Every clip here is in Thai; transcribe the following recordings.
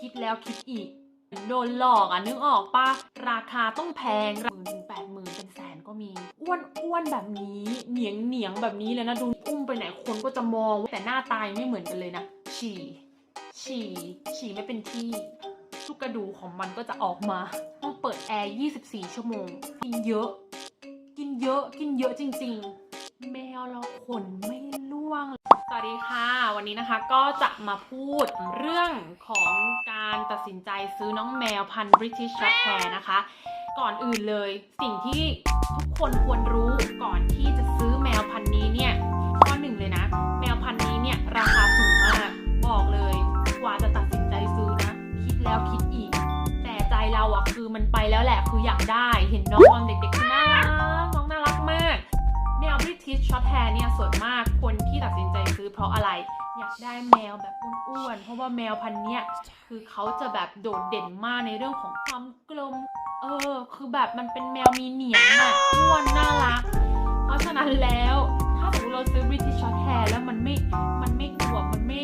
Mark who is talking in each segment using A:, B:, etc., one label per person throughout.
A: คิดแล้วคิดอีก โดนหลอกอะนึกออกปะราคาต้องแพงหมื่นถึงแปดหมื่นเป็นแสนก็มี อ้วนอ้วนแบบนี้เหนียงเหนียงแบบนี้เลยนะดูอุ้มไปไหนคนก็จะมองแต่หน้าตายไม่เหมือนกันเลยนะฉี่ฉี่ฉี่ไม่เป็นที่ทุกกระดูของมันก็จะออกมาต้องเปิดแอร์ 24 ชั่วโมงกินเยอะ กินเยอะกินเยอะจริง ๆ แมวเราขนไม่ สวัสดีค่ะ วันนี้นะคะก็จะมาพูดเรื่องของการตัดสินใจซื้อน้องแมวพันธุ์ British Shorthair นะคะ ก่อนอื่นเลยสิ่งที่ทุกคนควรรู้ก่อนที่จะซื้อแมวพันธุ์นี้เนี่ยข้อหนึ่งเลยนะ แมวพันธุ์นี้เนี่ยราคาสูงมากบอกเลยกว่าจะตัดสินใจซื้อนะคิดแล้วคิดอีก แต่ใจเราอะคือมันไปแล้วแหละคืออยากได้เห็นน้องตอนเด็กๆคือน่ารัก ว British Shorthair เนี่ยส่วนมากคนที่ตัดสินใจซื้อเพราะอะไรอยากได้แมวแบบอ้วนๆ เพราะว่าแมวพันเนี้ยคือเขาจะแบบโดดเด่นมากในเรื่องของความกลม เออ คือแบบมันเป็นแมวมีเหนียงอะอ้วนน่ารัก เพราะฉะนั้นแล้วถ้าสมมติเราซื้อ British Shorthair แล้วมันไม่ มันไม่อวบมันไม่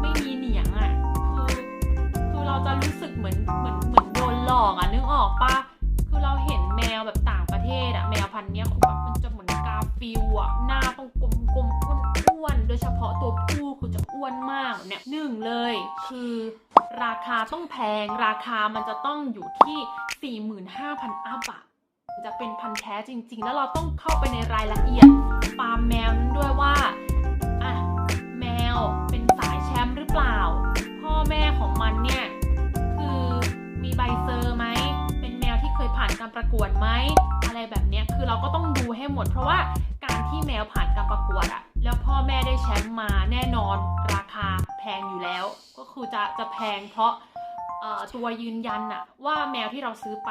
A: ไม่มีเหนียงอะคือคือเราจะรู้สึกเหมือนเหมือนเหมือนโดนหลอกอะนึกออกปะคือเราเห็น คือราคาต้องแพง ราคามันจะต้องอยู่ที่ 45,000อัพอะจะเป็นพันธุ์แท้จริง ๆ แล้วเราต้องเข้าไปในรายละเอียดฟาร์มแมวนั้นด้วยว่าอะแมวเป็นสายแชมป์หรือเปล่า พ่อแม่ของมันเนี่ยคือมีใบเซอร์ไหมเป็นแมวที่เคยผ่านการประกวดไหมอะไรแบบเนี้ยคือเราก็ต้องดูให้หมด เพราะว่าการที่แมวผ่านการประกวดอะแล้วพ่อแม่ได้แชมป์มาแน่นอน งอยู่แล้ว ก็คือจะจะแพงเพราะตัวยืนยันอะว่าแมวที่เราซื้อไป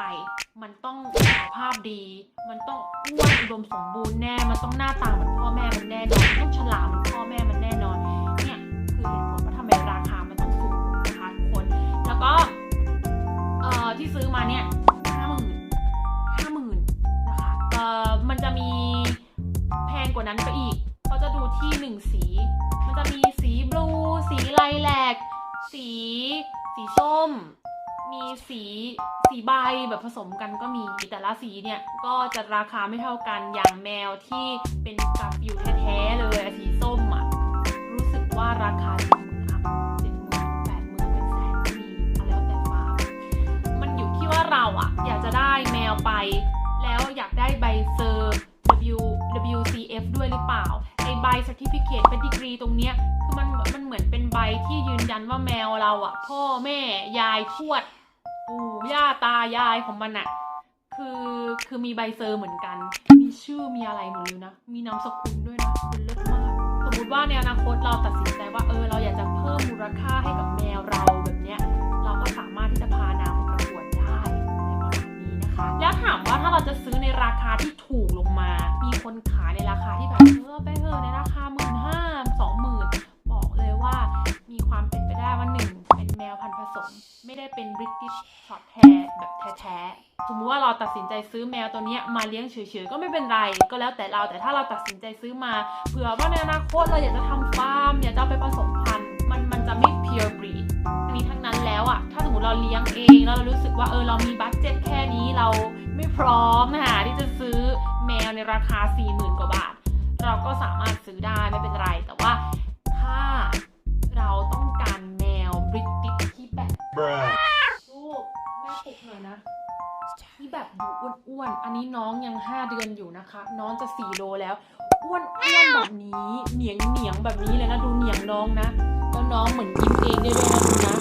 A: มันต้องสุขภาพดี มันต้องอ้วนอุดมสมบูรณ์แน่ มันต้องหน้าตาเหมือนพ่อแม่มันแน่นอนต้องฉลาดเหมือนพ่อแม่มันแน่นอน เนี่ยคือเหตุผลว่าทำไมราคามันต้องสูงนะคะทุกคน แล้วก็ที่ซื้อมาเนี่ยห้าหมื่นห้าหมื่นนะคะเออมันจะมีแพงกว่านั้นไปอีก เขาจะดูที่หนึ่งสี มันจะมีสีบลู สีไลแลก สี สีส้ม มีสีสีใบแบบผสมกันก็มี แต่ละสีเนี่ยก็จะราคาไม่เท่ากัน อย่างแมวที่เป็นกาฟิวแท้ๆเลยสีส้มอะ รู้สึกว่าราคาจ็ดหมื่นอัพเจ็ดหมื่นแปดหมื่นเป็นแสนก็มีแล้วแต่ฟาร์มมันอยู่ที่ว่าเราอะอยากจะได้แมวไป แล้วอยากได้ใบเซอร์ W WCF ด้วยหรือเปล่า ใบ certificate pedigree ตรงเนี้ยคือมันมันเหมือนเป็นใบที่ยืนยันว่าแมวเราอะพ่อแม่ยายทวดปู่ย่าตายายของมันอะคือคือมีใบเซอร์เหมือนกัน มีชื่อมีอะไรหมดเลยนะ มีนามสกุลด้วยนะคุณเลิศมากสมมติว่าในอนาคตเราตัดสินใจว่าเออเราอยากจะเพิ่มมูลค่าให้กับแมวเราแบบเนี้ยเราก็สามารถที่จะพานางไปประกวดได้อะไรประมาณนี้นะคะ แล้วถามว่าถ้าเราจะซื้อในราคาที่ถูกลงมา มีคนขายในราคาที่แบบ ออไปเถอะในราคาหมื่นห้าสองหมื่นบอกเลยว่ามีความเป็นไปได้ว่าหนึ่งเป็นแมวพันธุ์ผสม ไม่ได้เป็น British Short Hair แบบแท้ๆสมมติว่าเราตัดสินใจซื้อแมวตัวนี้มาเลี้ยงเฉยๆก็ไม่เป็นไร ก็แล้วแต่เราแต่ถ้าเราตัดสินใจซื้อมาเผื่อว่าในอนาคตเราอยากจะทำฟาร์มอยากจะไปผสมพันธุ์มันมันจะไม่ pure breed นี้ทั้งนั้นแล้วอะถ้าสมมติเราเลี้ยงเองแล้วเรารู้สึกว่าเออเรามีบัตเจ็ตแค่นี้เราไม่พร้อมนะคะที่จะซื้อแมวในราคา 40,000 กว่าบาท เราก็สามารถซื้อได้ไม่เป็นไร แต่ว่าถ้าเราต้องการแมวบริติชที่แบบ
B: Bruh.
A: ลูกแม่ปลุกหน่อยนะที่แบบดูอ้วนๆ อันนี้น้องยัง 5 เดือนอยู่นะคะ น้องจะ 4 โลแล้ว อ้วนๆแบบนี้เหนียงเหนียงๆแบบนี้เลยนะ ดูเหนียงน้องนะ แล้วน้องเหมือนยิ้มเองได้ด้วยนะดูนะ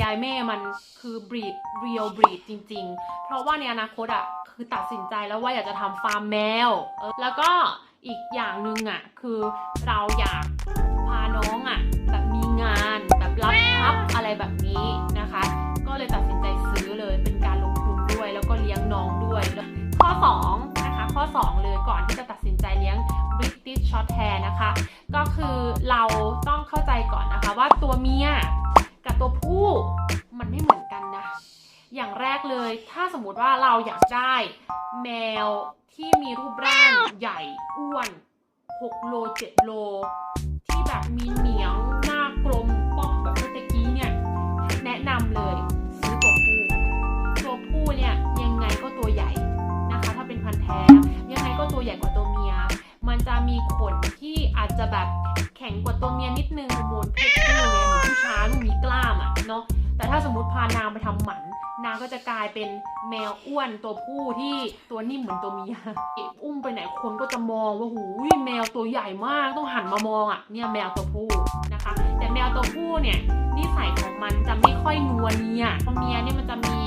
A: ายายแม่มันคือบรีดเรียลบรีดจริง ๆ เพราะว่าในอนาคตอะคือตัดสินใจแล้วว่าอยากจะทำฟาร์มแมว แล้วก็อีกอย่างหนึ่งอะคือเราอยากพาน้องอะแบบมีงานแบบรับพับอะไรแบบนี้นะคะ ก็เลยตัดสินใจซื้อเลยเป็นการลงทุนด้วย แล้วก็เลี้ยงน้องด้วยแล้วข้อ2นะคะข้อ 2 เลยก่อนที่จะตัดสินใจเลี้ยง British Short Hair นะคะ ก็คือเราต้องเข้าใจก่อนนะคะว่าตัวเมีย ตัวผู้มันไม่เหมือนกันนะ อย่างแรกเลยถ้าสมมติว่าเราอยากได้แมวที่มีรูปร่างใหญ่อ้วน6โล7โล ที่แบบมีเหนียงหน้ากลมป้องแบบเมื่อตะกี้เนี่ยแนะนำเลยซื้อตัวผู้ ตัวผู้เนี่ยยังไงก็ตัวใหญ่นะคะ ถ้าเป็นพันธุ์แท้ยังไงก็ตัวใหญ่กว่าตัวเมีย มันจะมีขนที่ อาจจะแบบแข็งกว่าตัวเมียนิดนึงฮอร์โมนเพศผู้เนี่ยหมือผู้ชายมันมีกล้ามอะเนาะแต่ถ้าสมมติพานางไปทำหมันนางก็จะกลายเป็นแมวอ้วนตัวผู้ที่ตัวนิ่มเหมือนตัวเมียเก็บอุ้มไปไหนคนก็จะมองว่าหูยแมวตัวใหญ่มากต้องหันมามองอะเนี่ยแมวตัวผู้นะคะ แต่แมวตัวผู้เนี่ยนิสัยของมันจะไม่ค่อยนัวเนียตัวเมียเนี่ยมันจะมี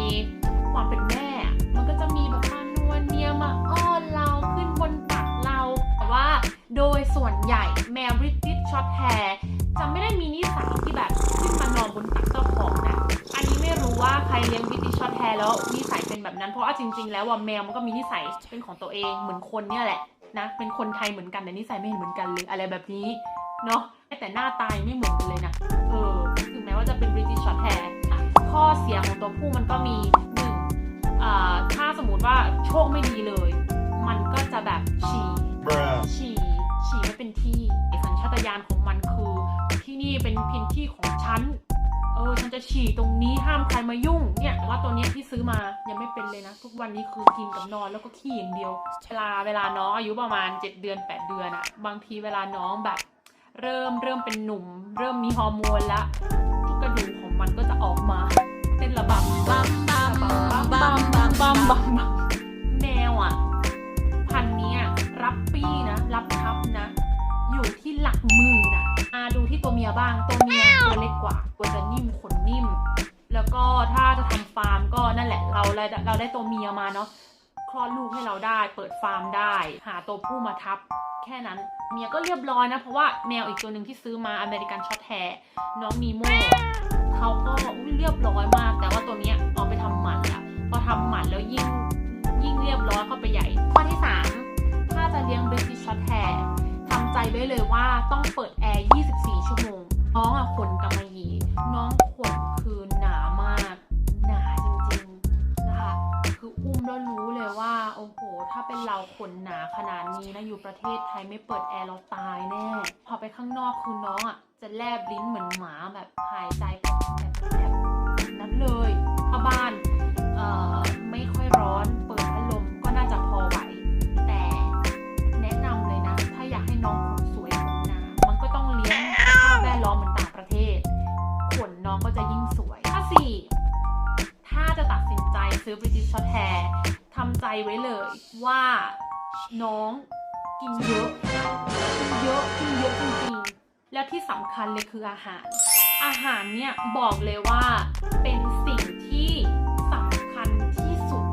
A: ความเป็นแม่ มันก็จะมีแบบมานัวเนียมาอ้อนเราขึ้นบน ว่าโดยส่วนใหญ่แมวบริติชช็อตแฮร์จะไม่ได้มีนิสัยที่แบบขึ้นมานอนบนตักเจ้าของนะ อันนี้ไม่รู้ว่าใครเลี้ยงบิติชช็อตแฮร์แล้วนิสัยเป็นแบบนั้น เพราะว่าจริง ๆ แล้วว่าแมวมันก็มีนิสัยเป็นของตัวเองเหมือนคนเนี่ยแหละนะ เป็นคนไทยเหมือนกันแต่นิสัยไม่เหมือนกันเลยอะไรแบบนี้เนาะแต่หน้าตายไม่เหมือนกันเลยนะเออถึงแม้ว่าจะเป็นบริติชช็อตแฮร์ข้อเสียของตัวผู้มันก็มีหนึ่งอ่าถ้าสมมติว่าโชคไม่ดีเลย มันก็จะแบบฉี่ ฉี่ฉี่ไม่เป็นที่สัญชาตญาณของมันคือ ที่นี่เป็นพื้นที่ของฉันเออฉันจะฉี่ตรงนี้ห้ามใครมายุ่งเนี่ยแต่ว่าตัวเนี้ยที่ซื้อมายังไม่เป็นเลยนะ ทุกวันนี้คือกินกับนอนแล้วก็ขี้อย่างเดียวเวลาเวลาน้องอายุประมาณ 7 เดือน 8 เดือนอะบางทีเวลาน้องแบบ เริ่มเริ่มเป็นหนุ่ม เริ่มมีฮอร์โมนละทุกกระดูกของมันก็จะออกมาเต้นระบำ
C: บัมบัมบัมบัม
A: บัม
C: บั
A: บั
C: ม
A: ม
C: บั
A: บั
C: ม
A: มบัมแมวอะพันนี้รับปี้นะ ที่หลักหมื่นอะอาดูที่ตัวเมียบ้าง ตัวเมียตัวเล็กกว่า ตัวจะนิ่มขนนิ่ม แล้วก็ถ้าจะทำฟาร์มก็นั่นแหละเราเราเราได้ตัวเมียมาเนาะ คลอดลูกให้เราได้ เปิดฟาร์มได้ หาตัวผู้มาทับ แค่นั้น เมียก็เรียบร้อยนะ เพราะว่าแมวอีกตัวหนึ่งที่ซื้อมาอเมริกันช็อตแฮร์น้องนีโมเขาก็อุ๊ยเรียบร้อยมาก แต่ว่าตัวเนี้ยเอาไปทำหมันละพอทำหมันแล้วยิ่งยิ่งเรียบร้อยเข้าไปใหญ่ ข้อที่ 3 ถ้าจะเลี้ยง British Short Hair ทำใจ ไว้เลยว่าต้องเปิดแอร์ 24 ชั่วโมง น้องอะขนกำมะหยี่น้องขนคือหนามาก หนาจริงๆนะคะ คืออุ้มแล้วรู้เลยว่าโอ้โห ถ้าเป็นเราขนหนาขนาดนี้นะอยู่ประเทศไทยไม่เปิดแอร์เราตายแน่ พอไปข้างนอกคือน้องอะจะแลบลิ้นเหมือนหมาแบบหายใจ น้องกินเยอะกินเยอะกินเยอะจริงๆ แล้วที่สำคัญเลยคืออาหาร อาหารเนี่ยบอกเลยว่าเป็นสิ่งที่สำคัญที่สุด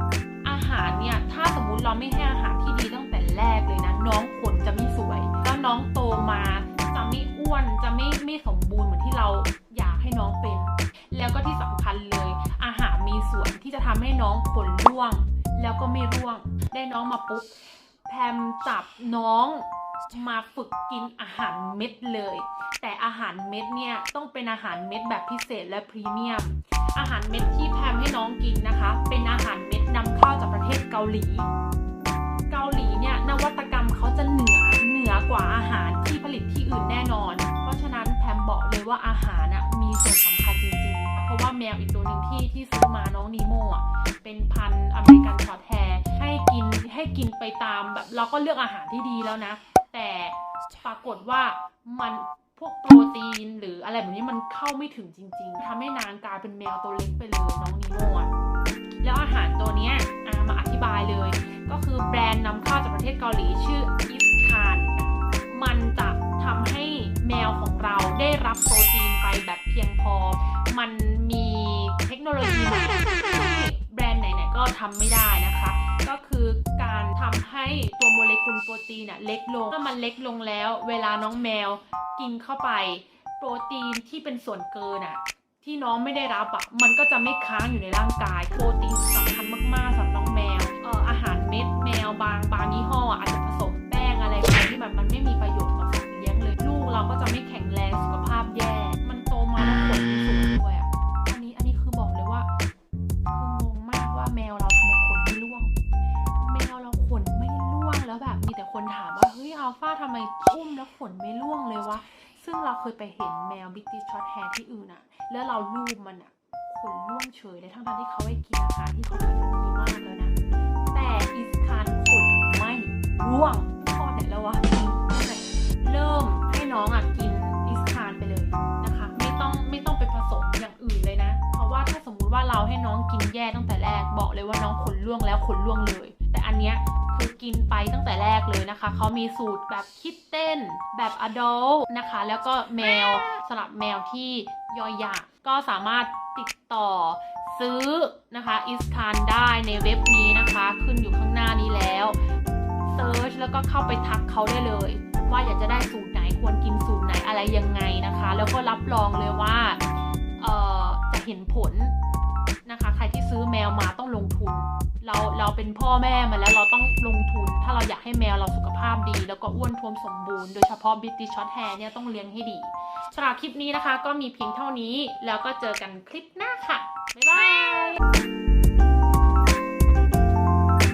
A: อาหารเนี่ยถ้าสมมุติเราไม่ให้อาหารที่ดีตั้งแต่แรกเลยนะน้องขนจะไม่สวย แล้วน้องโตมาจะไม่อ้วนจะไม่ไม่สมบูรณ์เหมือนที่เราอยากให้น้องเป็น แล้วก็ที่สำคัญเลย อาหารมีส่วนที่จะทำให้น้องขนร่วง แล้วก็ไม่ร่วงได้น้องมาปุ๊บ แพมจับน้องมาฝึกกินอาหารเม็ดเลย แต่อาหารเม็ดเนี่ยต้องเป็นอาหารเม็ดแบบพิเศษและพรีเมียม อาหารเม็ดที่แพมให้น้องกินนะคะ เป็นอาหารเม็ดนำเข้าจากประเทศเกาหลี เกาหลีเนี่ยนวัตกรรมเขาจะเหนือเหนือกว่าอาหารที่ผลิตที่อื่นแน่นอน เพราะฉะนั้นแพมบอกเลยว่าอาหารน่ะมีส่วนสำคัญจริงๆ เพราะว่าแมวอีกตัวหนึ่งที่ที่ซื้อมาน้องนีโมอะเป็นพันธุ์อเมริกันช็อตแฮร์ ให้กินให้กินไปตามแบบ เราก็เลือกอาหารที่ดีแล้วนะ แต่ปรากฏว่ามันพวกโปรตีนหรืออะไรแบบนี้มันเข้าไม่ถึงจริง ๆทำให้นางกลายเป็นแมวตัวเล็กไปเลยน้องนีโมอะแล้วอาหารตัวเนี้ยอะมาอธิบายเลย ก็คือแบรนด์นำเข้าจากประเทศเกาหลีชื่ออิสคานมันจะทำให้แมวของเราได้รับโปรตีนไปแบบเพียงพอ มันมีเทคโนโลยีใหม่ที่แบรนด์ไหนๆก็ทำไม่ได้นะคะ คือการทำให้ตัวโมเลกุลโปรตีนน่ะเล็กลงเมื่อมันเล็กลงแล้ว เวลาน้องแมวกินเข้าไป โปรตีนที่เป็นส่วนเกินอะที่น้องไม่ได้รับอะมันก็จะไม่ค้างอยู่ในร่างกาย โปรตีนสำคัญมากๆสำหรับน้องแมว เอ่ออาหารเม็ดแมวบางบางยี่ห้ออาจจะผสมแป้งอะไรไปที่แบบมันไม่มีประโยชน์ ขนไม่ร่วงเลยวะ ซึ่งเราเคยไปเห็นแมวบิ t ติชช็อตแฮร์ที่อื่นอะแล้วเราลูบมันอะขนร่วงเฉยเลยทั้งๆที่เขาให้กินอาหารที่เขาทำดีมากแล้วนะ แต่อิสคานขนไม่ร่วงข้อไหนแล้ววะเริ่มให้น้องอะกินอิสคานไปเลยนะคะ ไม่ต้องไม่ต้องไปผสมอย่างอื่นเลยนะ เพราะว่าถ้าสมมุติว่าเราให้น้องกินแย่ตั้งแต่แรกบอกเลยว่าน้องขนร่วงแล้วขนร่วงเลย แต่อันเนี้ย กินไปตั้งแต่แรกเลยนะคะ เขามีสูตรแบบคิดเต้น แบบอ d u l t นะคะ แล้วก็แมวสำหรับแมวที่ย่อยยากก็สามารถติดต่อซื้อนะคะอิสคานได้ในเว็บนี้นะคะ ขึ้นอยู่ข้างหน้านี้แล้วเซิร์ชแล้วก็เข้าไปทักเขาได้เลย ว่าอยากจะได้สูตรไหนควรกินสูตรไหนอะไรยังไงนะคะ แล้วก็รับรองเลยว่าจะเห็นผล เราเราเป็นพ่อแม่มาแล้วเราต้องลงทุน ถ้าเราอยากให้แมวเราสุขภาพดี แล้วก็อ้วนท้วมสมบูรณ์โดยเฉพาะบิตตี้ช็อตแฮร์เนี่ยต้องเลี้ยงให้ดีสำหรับคลิปนี้นะคะ ก็มีเพียงเท่านี้แล้วก็เจอกันคลิปหน้าค่ะบ๊ายบาย